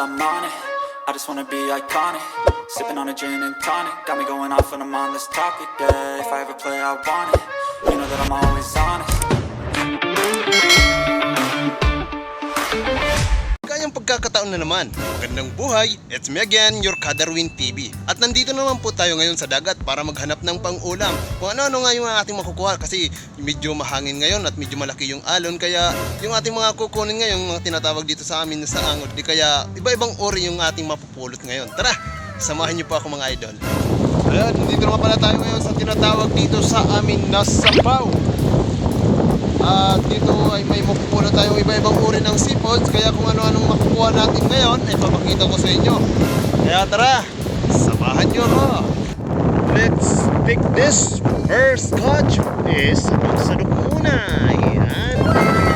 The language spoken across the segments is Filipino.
I'm on it. I just wanna be iconic. Sipping on a gin and tonic. Got me going off when I'm on this topic. Yeah, if I ever play, I want it. You know that I'm always honest. Pagkakataon na naman. Magandang buhay, it's me again, your Kadarwin TV. At nandito naman po tayo ngayon sa dagat para maghanap ng pang-ulam. Kung ano-ano nga yung ating makukuha kasi medyo mahangin ngayon at medyo malaki yung alon. Kaya yung ating mga kukunin ngayon, mga tinatawag dito sa amin sa angod. Di kaya iba-ibang ori yung ating mapupulot ngayon. Tara, samahan niyo po ako mga idol. Ayan, nandito naman pala tayo ngayon sa tinatawag dito sa amin na Sabaw. At dito ay may mapupulot tayong iba-ibang uri ng seafoods Kaya kung ano-anong makukuha natin ngayon ay papakita ko sa inyo. Kaya tara, samahan nyo ako. Let's pick this first catch is sadok muna. Ayan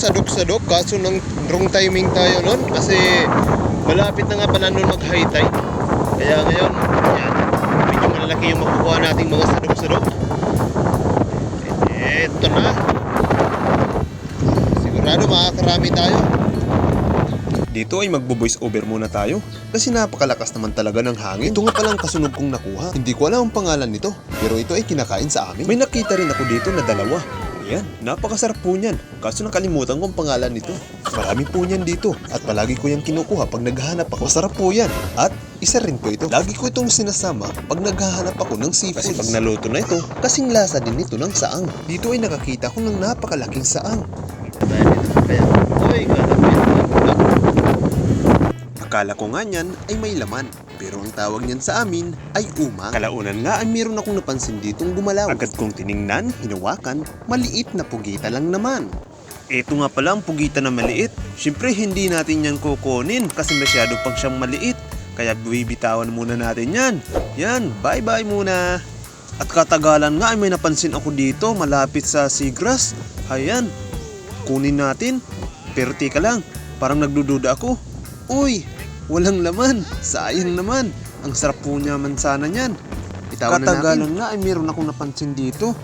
sadok-sadok kaso nang wrong timing tayo nun kasi malapit na nga pala nun mag high tide. Kaya ngayon, yan, medyo malalaki yung makukuha nating mga sadok-sadok. Eto na. Sigurado makakarami tayo. Dito ay magbo-voice over muna tayo kasi napakalakas naman talaga ng hangin. Ito nga palang kasunog kong nakuha. Hindi ko alam ang pangalan nito pero ito ay kinakain sa amin. May nakita rin ako dito na dalawa. Ayan, napakasarap po niyan. Kaso nakalimutan ko ang pangalan nito. Marami po niyan dito at palagi ko yung kinukuha pag naghahanap ako. Masarap po yan. At isa rin po ito. Lagi ko itong sinasama pag naghahanap ako ng seafood. Kasi pag naluto na ito, kasing lasa din ito ng saang. Dito ay nakakita ko ng napakalaking saang. Kaya, uy, kalapit. Akala ko nga niyan ay may laman. Pero ang tawag niyan sa amin ay umang. Kalaunan nga ay meron akong napansin ditong gumalaw. Agad kong tiningnan, hinawakan, maliit na pugita lang naman. Ito nga pala ang pugita na maliit. Siyempre hindi natin yan kukunin kasi masyado pang siyang maliit. Kaya bibitawan muna natin yan. Yan, bye-bye muna. At katagalan nga ay may napansin ako dito malapit sa seagrass. Ayan, kunin natin. Pero tika lang, parang nagdududa ako. Uy, walang laman. Sayang naman. Ang sarap po naman sana niyan. Itawan na natin. nga ay meron akong napansin dito.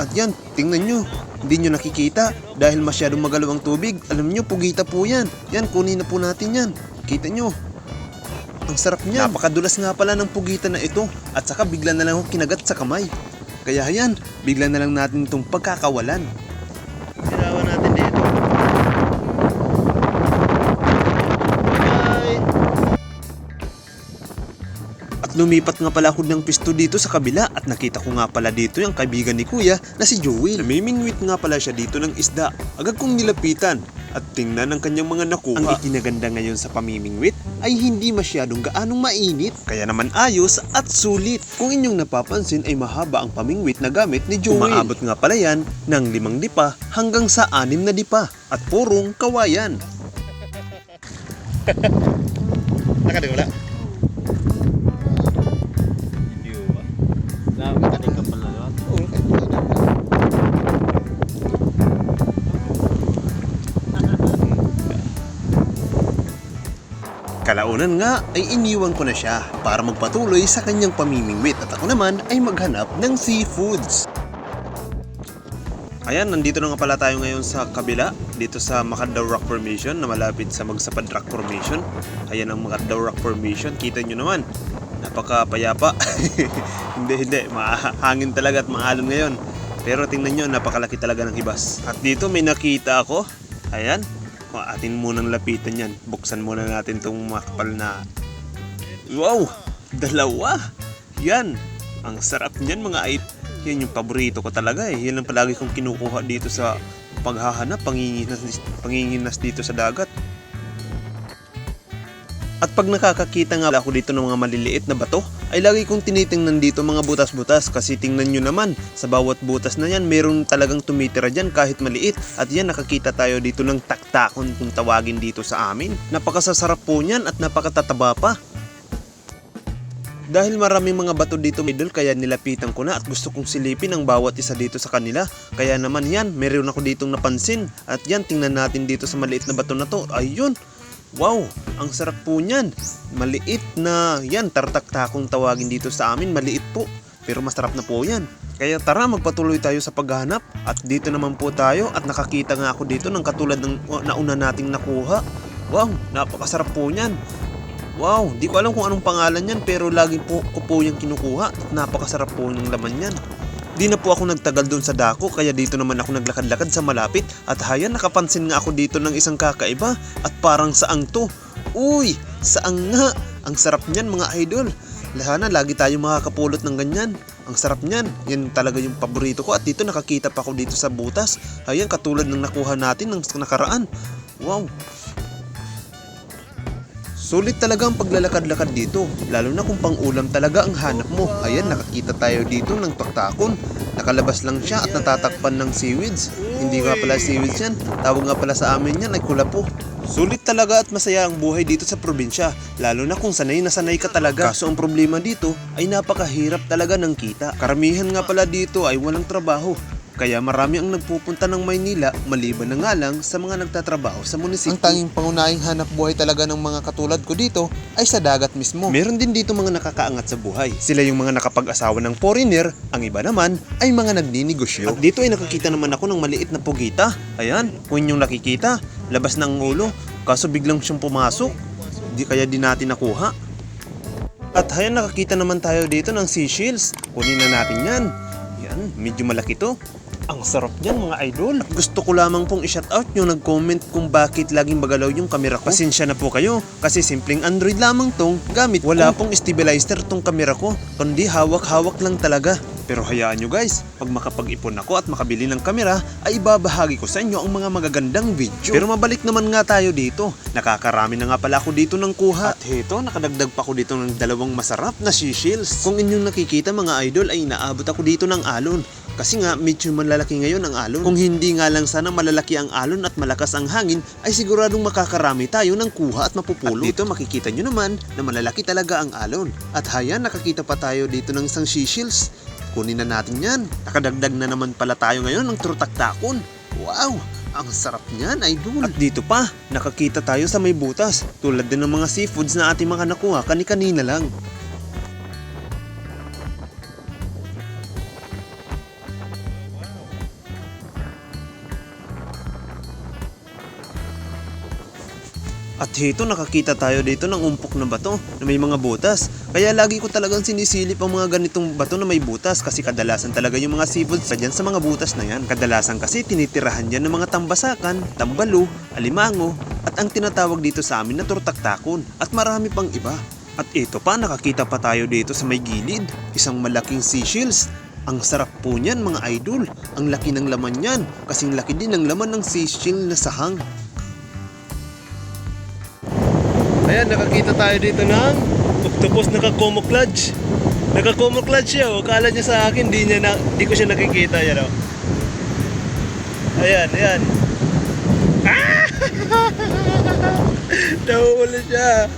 At yan, tingnan nyo. Hindi nyo nakikita dahil masyadong magalaw ang tubig. Alam nyo, pugita po yan. Yan, kunin na po natin yan. Kita nyo. Ang sarap niya. Napakadulas nga pala ng pugita na ito. At saka bigla na lang ako kinagat sa kamay. Kaya yan, bigla na lang natin itong pagkakawalan. At lumipat nga pala ako ng pisto dito sa kabila at nakita ko nga pala dito yung kaibigan ni kuya na si Joel. Namimingwit nga pala siya dito ng isda. Agad kong nilapitan at tingnan ang kanyang mga nakuha. Ang ikinaganda ngayon sa pamimingwit ay hindi masyadong gaanong mainit. Kaya naman ayos at sulit. Kung inyong napapansin ay mahaba ang pamingwit na gamit ni Joel. Umaabot nga pala yan ng limang dipa hanggang sa anim na dipa at purong kawayan. Nakadig Kalaunan nga ay iniwan ko na siya para magpatuloy sa kanyang pamimingwit at ako naman ay maghanap ng seafoods. Ayan, nandito na nga pala tayo ngayon sa kabila, dito sa Macadaw Rock Formation na malapit sa Magsapad Rock Formation. Ayan ang Macadaw Rock Formation, kita nyo naman. Napakapayapa. hindi, hindi, mahangin talaga at maalon ngayon. Pero tingnan nyo, napakalaki talaga ng hibas. At dito may nakita ako. Ayan, atin munang lapitan yan. Buksan muna natin itong makapal na... Wow! Dalawa! Yan! Ang sarap niyan mga it. Yan yung paborito ko talaga eh. Yan ang palagi kong kinukuha dito sa paghahanap, panginginas, panginginas dito sa dagat. At pag nakakakita nga ako dito ng mga maliliit na bato, ay lagi kong tinitingnan dito mga butas-butas kasi tingnan nyo naman, sa bawat butas na yan, meron talagang tumitira dyan kahit maliit. At yan, nakakita tayo dito ng taktakon kung tawagin dito sa amin. Napakasasarap po niyan at napakatataba pa. Dahil maraming mga bato dito idol kaya nilapitan ko na at gusto kong silipin ang bawat isa dito sa kanila. Kaya naman yan, meron ako ditong napansin. At yan, tingnan natin dito sa maliit na bato na to. Ayun, Wow, ang sarap po niyan. Maliit na, yan, tartak-takong tawagin dito sa amin. Maliit po, pero masarap na po yan. Kaya tara, magpatuloy tayo sa paghahanap. At dito naman po tayo at nakakita nga ako dito ng katulad ng nauna nating nakuha. Wow, napakasarap po niyan. Wow, di ko alam kung anong pangalan yan pero lagi po ko po yung kinukuha. at Napakasarap po ng laman yan. Di na po ako nagtagal doon sa dako kaya dito naman ako naglakad-lakad sa malapit at hayan nakapansin nga ako dito ng isang kakaiba at parang saang to. Uy, saang nga. Ang sarap niyan mga idol. Sana lagi tayo makakapulot ng ganyan. Ang sarap niyan. Yan talaga yung paborito ko at dito nakakita pa ako dito sa butas. Ayan katulad ng nakuha natin ng nakaraan. Wow, Sulit talaga ang paglalakad-lakad dito, lalo na kung pang-ulam talaga ang hanap mo. Ayan, nakakita tayo dito ng taktakon. Nakalabas lang siya at natatakpan ng seaweeds. Hindi nga pala seaweeds yan, tawag nga pala sa amin yan ay kulapo. Sulit talaga at masaya ang buhay dito sa probinsya, lalo na kung sanay na sanay ka talaga. Kaso ang problema dito ay napakahirap talaga ng kita. Karamihan nga pala dito ay walang trabaho. Kaya marami ang nagpupunta ng Maynila maliban na nga lang sa mga nagtatrabaho sa munisipyo. Ang tanging pangunahing hanap buhay talaga ng mga katulad ko dito ay sa dagat mismo. Meron din dito mga nakakaangat sa buhay. Sila yung mga nakapag-asawa ng foreigner, ang iba naman ay mga nagninegosyo. At dito ay nakakita naman ako ng maliit na pugita. Ayan, kung yung nakikita, labas ng ulo. Kaso biglang siyang pumasok. Di kaya di natin nakuha. At hayan nakakita naman tayo dito ng seashells. Kunin na natin yan. Yan, medyo malaki to. Ang sarap niyan mga idol. At gusto ko lamang pong i-shoutout yung nag-comment kung bakit laging magalaw yung kamera ko. Pasensya na po kayo kasi simpleng Android lamang tong gamit. Wala pong stabilizer tong kamera ko kundi hawak-hawak lang talaga. Pero hayaan nyo guys, pag makapag-ipon ako at makabili ng kamera, ay ibabahagi ko sa inyo ang mga magagandang video. Pero mabalik naman nga tayo dito. Nakakarami na nga pala ako dito ng kuha. At heto, nakadagdag pa ako dito ng dalawang masarap na seashells. Kung inyong nakikita mga idol ay inaabot ako dito ng alon. Kasi nga medyo malalaki ngayon ang alon. Kung hindi nga lang sana malalaki ang alon at malakas ang hangin, ay siguradong makakarami tayo ng kuha at mapupulot. At dito makikita nyo naman na malalaki talaga ang alon. At hayan, nakakita pa tayo dito ng isang seashells. Kunin na natin yan. Nakadagdag na naman pala tayo ngayon ng trutaktakon. Wow! Ang sarap niyan, idol. At dito pa, nakakita tayo sa may butas. Tulad din ng mga seafoods na ating mga nakuha kani-kanina lang. At dito nakakita tayo dito ng umpok na bato na may mga butas. Kaya lagi ko talagang sinisilip ang mga ganitong bato na may butas kasi kadalasan talaga yung mga seafoods sa dyan sa mga butas na yan. Kadalasan kasi tinitirahan yan ng mga tambasakan, tambalo, alimango at ang tinatawag dito sa amin na turtaktakon at marami pang iba. At ito pa nakakita pa tayo dito sa may gilid, isang malaking seashells. Ang sarap po niyan mga idol. Ang laki ng laman niyan kasing laki din ng laman ng seashell na sahang. Ayan, nakakita tayo dito ng octopus naka-camouflage. Naka-camouflage siya, oh. Kala niya sa akin, di, niya na, di ko siya nakikita. Yan, oh. Ayan, ayan. Ah! Nahuli siya.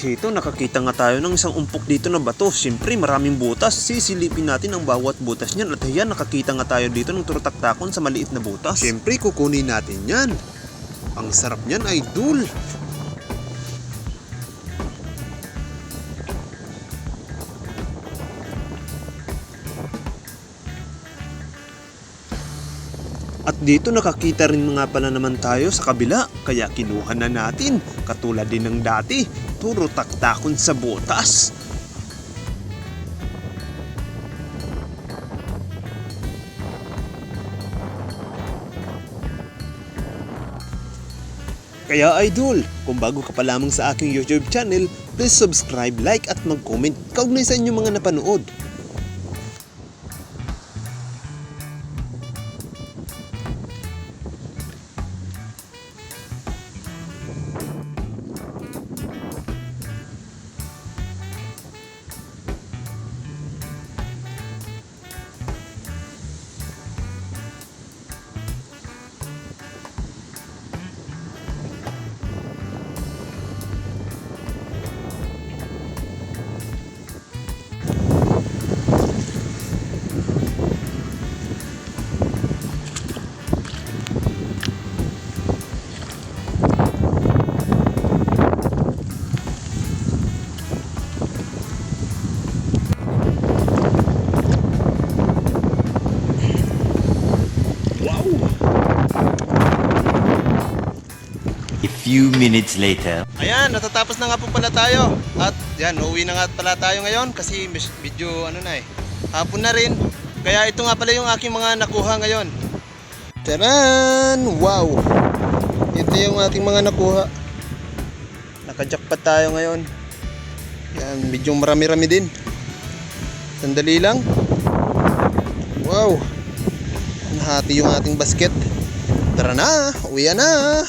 Dito nakakita nga tayo ng isang umpok dito na bato. Siyempre maraming butas. Sisilipin natin ang bawat butas niyan. At ayan nakakita nga tayo dito ng turutaktakon sa maliit na butas. Siyempre kukunin natin yan. Ang sarap niyan ay dul. At dito nakakita rin nga pala naman tayo sa kabila, kaya kinuha na natin. Katulad din ng dati, puro taktakon sa butas. Kaya idol, kung bago ka pa lamang sa aking YouTube channel, please subscribe, like at mag-comment kaugnay sa inyong mga napanood. Few minutes later. Ayan, natatapos na nga po pala tayo. At yan, uuwi na nga pala tayo ngayon kasi medyo ano na eh. Hapon na rin. Kaya ito nga pala yung aking mga nakuha ngayon. Taran! Wow! Ito yung ating mga nakuha. Nakajackpot tayo ngayon. Yan, medyo marami-rami din. Sandali lang. Wow! Nahati yung ating basket. Tara na, uwi na.